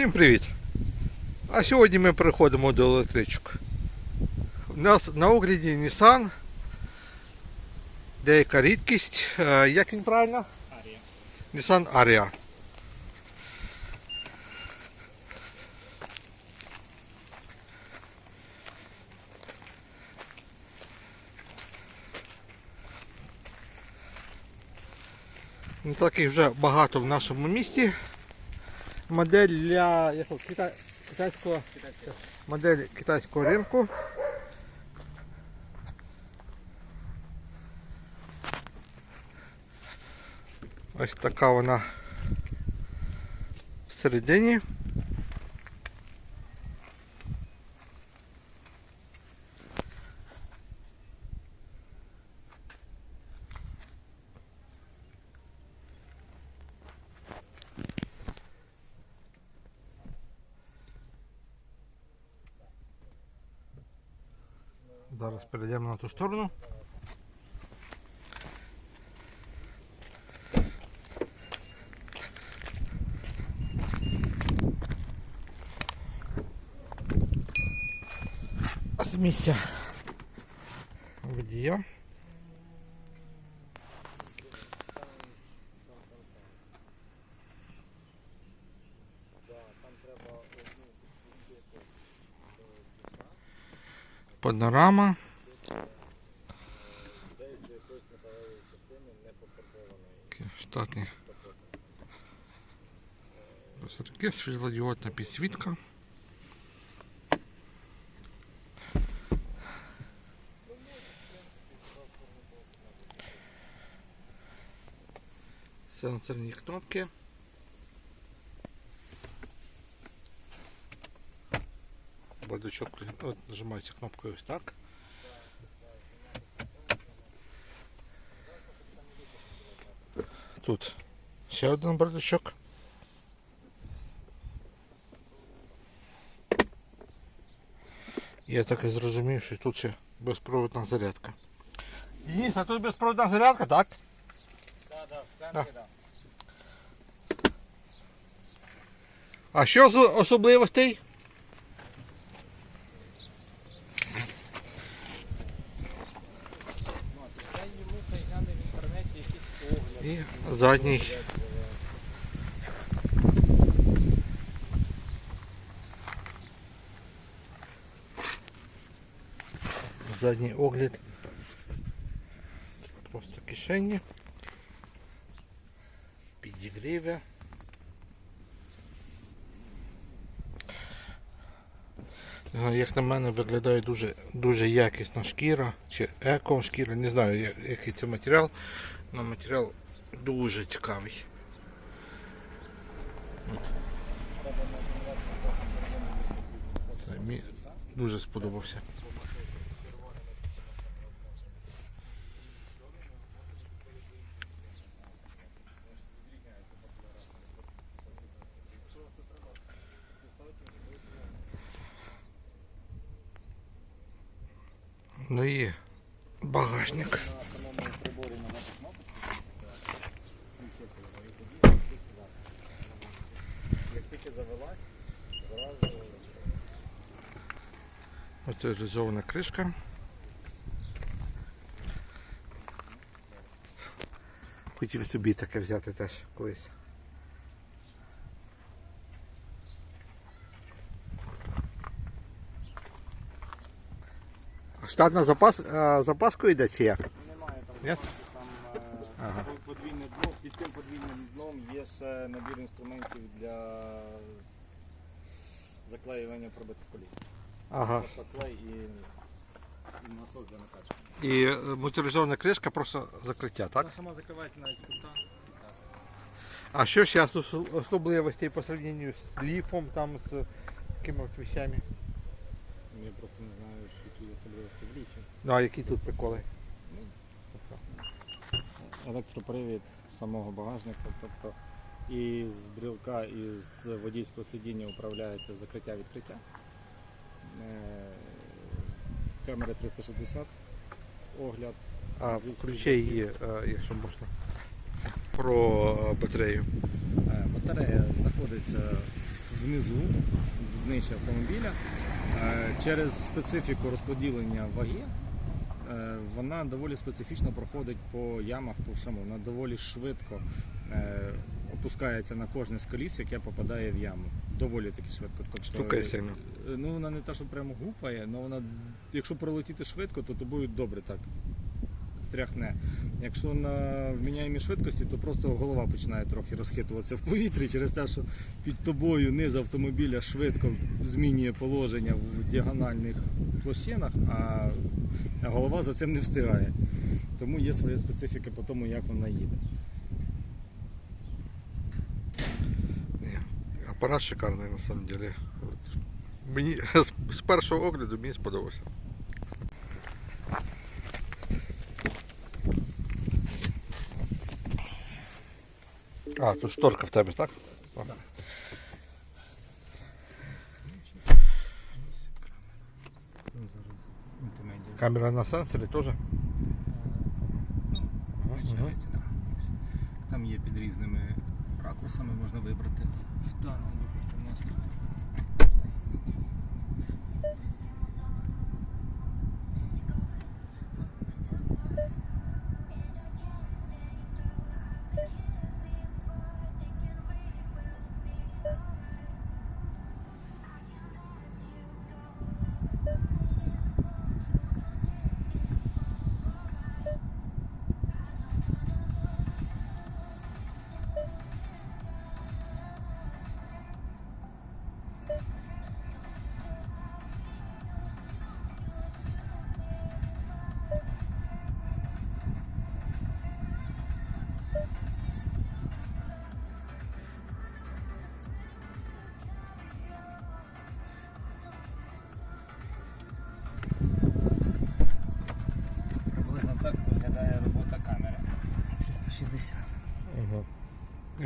Всім привіт! А сьогодні ми переходимо до електричок. У нас на огляді Nissan. Деяка рідкість. Е, Як він правильно? Арія. Nissan Aria. Не так їх вже багато в нашому місті. Модель для якого? Кита... китайського модель китайського ринку. Ось така вона всередині. Зараз перейдемо на ту сторону. з місця водія. Панорама. Штатні. Посередки світлодіодна підсвітка. Сенсорні кнопки. Бардачок от, нажимається кнопкою ось так. Тут ще один бардачок. Я так і зрозумів, що тут ще безпроводна зарядка. Денис, а тут безпроводна зарядка, так? Так, так, в центрі, так. А що з особливостей? Ну, а ти йому хай гляне в інтернеті якийсь огляд. І задній. Задній огляд. Просто кишені. Знаю, Як на мене виглядає дуже, дуже якісна шкіра чи еко шкіра, не знаю який це матеріал, але матеріал дуже цікавий. От. Це мені дуже сподобався. Ну і багажник. Моторизована кришка. Хотів собі таке взяти теж колись. Штатна запас, а, запаску йде чи як? немає там. Ні? Там е, Ага. подвійний блок, під тим подвійним дном є ще набір інструментів для заклеювання пробитих коліс. Ага. І, насос для накачки. І е, кришка просто закриття, так? Вона сама закривається навіть з кута. А що зараз особливостей по сравненню з ліфом, там з якими от вещами? Я просто не знаю, які особливості в ліфі. Ну а які тут приколи? Електропривід самого багажника, тобто і з брілка, і з водійського сидіння управляється закриття-відкриття. Е, Камера 360, огляд. А боків. є, е, якщо можна. Про е, батарею. Батарея знаходиться внизу, в днищі автомобіля. Через специфіку розподілення ваги вона доволі специфічно проходить по ямах, по всьому. Вона доволі швидко опускається на кожне з коліс, яке попадає в яму. Доволі таки швидко. Тобто, Стукає сильно. Е, Ну, вона не те, що прямо гупає, але вона, якщо пролетіти швидко, то тобою добре так тряхне. Якщо на вміняємій швидкості, то просто голова починає трохи розхитуватися в повітрі через те, що під тобою низ автомобіля швидко змінює положення в діагональних площинах, а голова за цим не встигає. Тому є своя специфіка по тому, як вона їде. Апарат шикарний на самом деле. От. Мені з, з першого огляду мені сподобався. А, тут шторка в тебе, так? Так. Камера на сенсорі теж.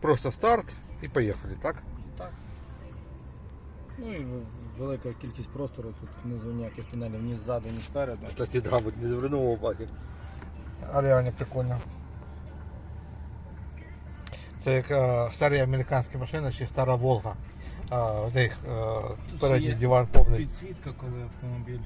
Просто старт і поїхали, так? Так. Ну і велика кількість простору, тут внизу ніяких тунелів ні ззаду, ні спереду. Кстати, да, вот не звернув уваги. А реально прикольно. Це як е, старі американські машини чи стара Волга. А, в них е, Тут передній є диван повний. Підсвітка, коли автомобіль.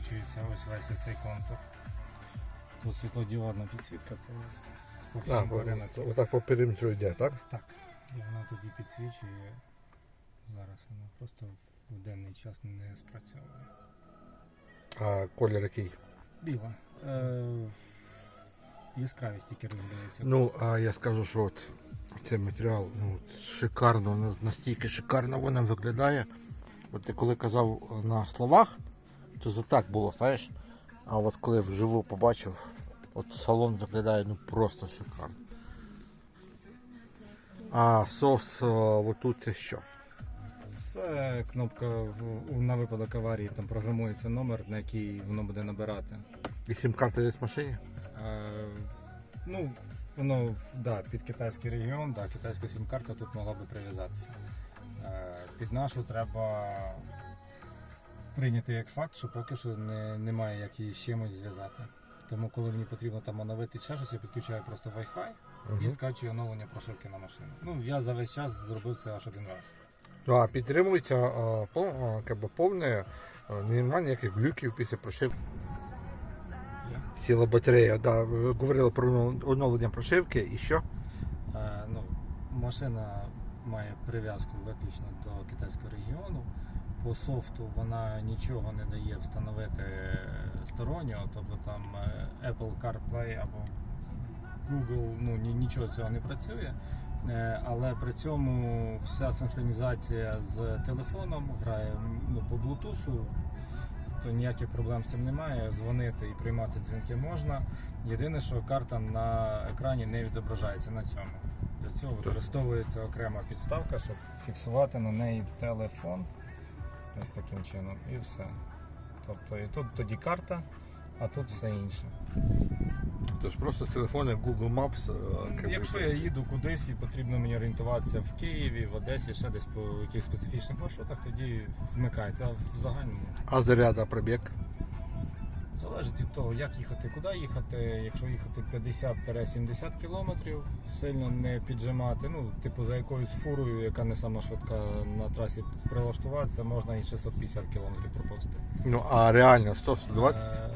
Підсвічується ось весь цей контур. Тут світлодіодна підсвітка по, периметру. отак по периметру йде, так? Так. І вона тоді підсвічує. Зараз вона просто в денний час не спрацьовує. А колір який? Біла. Е, яскравість тільки регулюється. Ну, а я скажу, що от цей матеріал ну, шикарно, настільки шикарно воно виглядає. От ти коли казав на словах, то за так було, знаєш. А от коли вживу побачив, от салон виглядає ну просто шикарно. А сос е, отут це що? Це кнопка в- на випадок аварії, там програмується номер, на який воно буде набирати. І сім-карта десь в машині? Е, ну, воно да, під китайський регіон, да, китайська сім-карта тут могла би прив'язатися. Е, під нашу треба прийняти як факт, що поки що не, немає як її з чимось зв'язати. Тому коли мені потрібно там оновити ще щось, я підключаю просто Wi-Fi і Угу. скачую оновлення прошивки на машину. Ну, я за весь час зробив це аж один раз. Ну, а підтримується е, пов, е, как би повне, е, немає ніяких глюків після прошивки. Сіла батарея, да, ви говорили про оно- оновлення прошивки і що? Е, ну, машина має прив'язку виключно до китайського регіону. По софту вона нічого не дає встановити стороннього, тобто там е, Apple CarPlay або Google, ну ні- нічого цього не працює. Е, Але при цьому вся синхронізація з телефоном грає ну, по Bluetooth тобто ніяких проблем з цим немає. Дзвонити і приймати дзвінки можна. Єдине, що карта на екрані не відображається на цьому. Для цього використовується окрема підставка, щоб фіксувати на неї телефон. Ось таким чином, і все. Тобто і тут тоді карта, а тут все інше. Тобто просто з телефону Google Maps. е, Якщо я їду кудись і потрібно мені орієнтуватися в Києві, в Одесі, ще десь по якихось специфічних маршрутах, тоді вмикається. А в загальному А заряда пробіг? Залежить від того, як їхати, куди їхати. Якщо їхати 50-70 кілометрів, сильно не піджимати. Ну, типу за якоюсь фурою, яка не сама швидка на трасі прилаштуватися, можна і 650 кілометрів пропустити. Ну а реально 100-120? Е,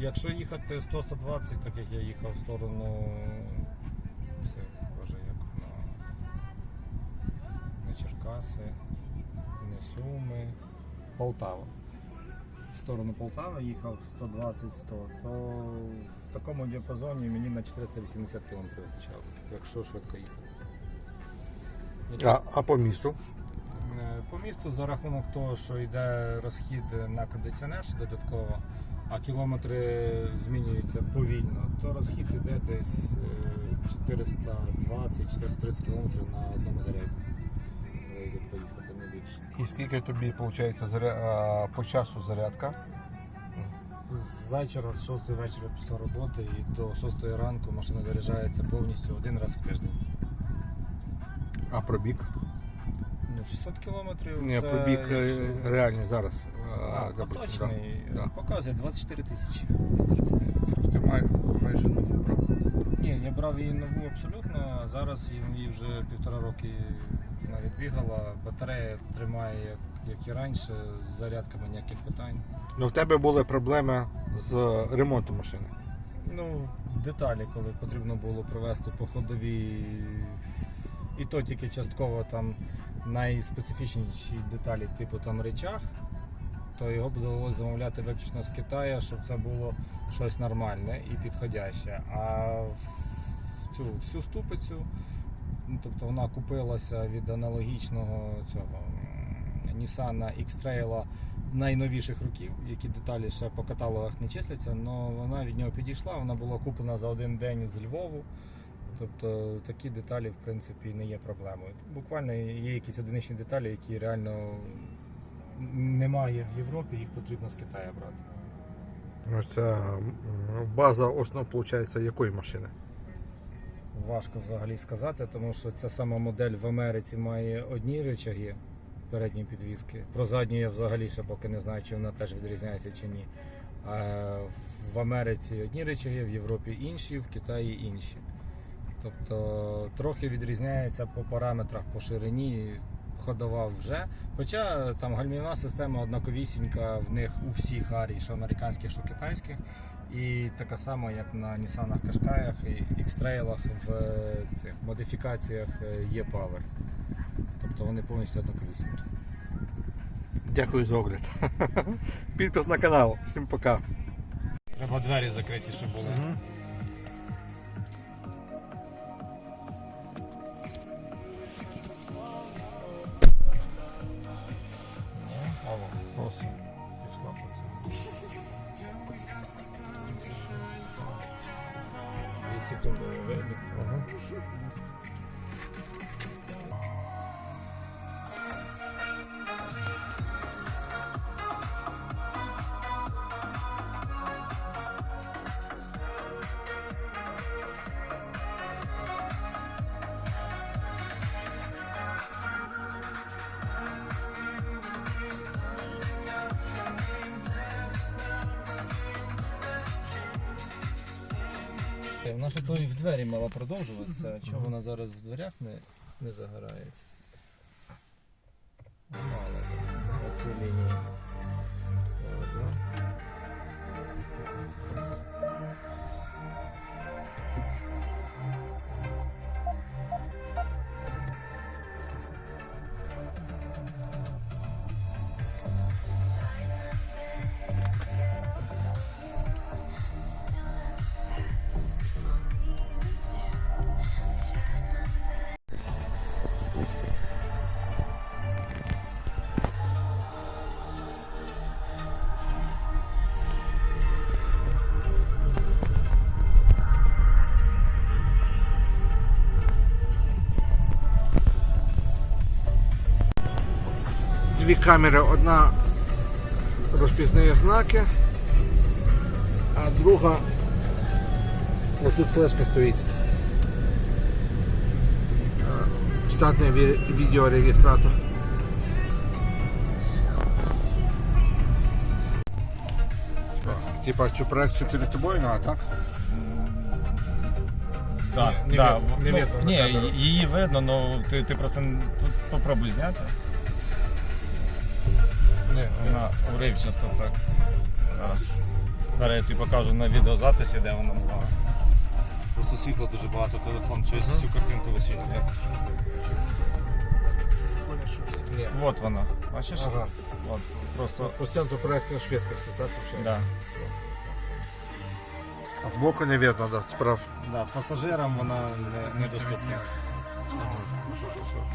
Якщо їхати 100-120, так як я їхав в сторону. Це боже, як на, не Черкаси, не Суми, Полтава. Сторону Полтави їхав 120-100, то в такому діапазоні мені на 480 км вистачало, якщо швидко їхати. А, а по місту? Е, По місту за рахунок того, що йде розхід на кондиціонер додатково, а кілометри змінюються повільно, то розхід йде десь е, 420-430 кілометрів на одному заряді. І скільки тобі виходить заря... по часу зарядка? З вечора, з 6 вечора після роботи і до 6 ранку машина заряджається повністю один раз в тиждень. А пробіг? Ну, 600 кілометрів. Ні, це пробіг е, якщо- реальний зараз. А, допустим, поточний да. Да. показує 24 тисячі. Ти майже нову брав. Ні, я брав її нову абсолютно, а зараз їй вже півтора роки навіть бігала. Батарея тримає як, як і раніше, з зарядками ніяких питань. Ну в тебе були проблеми з ремонтом машини. Ну, деталі, коли потрібно було привезти по ходовій, і то тільки частково там найспецифічніші деталі, типу там речах, то його довелося замовляти виключно з Китаю, щоб це було щось нормальне і підходяще. А в цю всю ступицю, тобто вона купилася від аналогічного цього Nissan X-Trail найновіших років, які деталі ще по каталогах не числяться, але вона від нього підійшла, вона була куплена за один день з Львову. Тобто такі деталі, в принципі, не є проблемою. Буквально є якісь одиничні деталі, які реально немає в Європі, їх потрібно з Китаю брати. Ну, це база основ, виходить, якої машини? Важко взагалі сказати, тому що ця сама модель в Америці має одні речаги передньої підвіски. Про задню я взагалі ще поки не знаю, чи вона теж відрізняється чи ні. А в Америці одні речаги, в Європі інші, в Китаї інші. Тобто трохи відрізняється по параметрах по ширині ходова вже. Хоча там гальмівна система однаковісінька в них у всіх арій, що американських, що китайських. І така сама, як на Nissan Qashqai і X-Trail в е, цих модифікаціях є E-Power. Тобто вони повністю одноколісні. Дякую за огляд. Підпис на канал. Всім пока. Треба двері закриті, щоб були. Дві Ага. Вона ж то і в двері мала продовжуватися, чого вона зараз в дверях не, не загорається. Мало оці лінії. Дві камери, одна розпізнає знаки, а друга ось тут флешка стоїть. Штатний ві- відеореєстратор. Типа цю проекцію перед тобою надо, так? Да, Не- не да. видно, не ну, видно ні, її видно, але ти, ти просто тут попробуй зняти. Не, Вона уривчасто так. Зараз. Зараз я тобі покажу на відеозаписі, де вона була. Просто світла дуже багато, телефон щось всю картинку висвітлює. Ні. От вона. Бачиш? Ага. От, просто. По центру проекція швидкості, так? Да. А збоку не видно, да, справ. Да, пасажирам вона не, недоступна. Ага.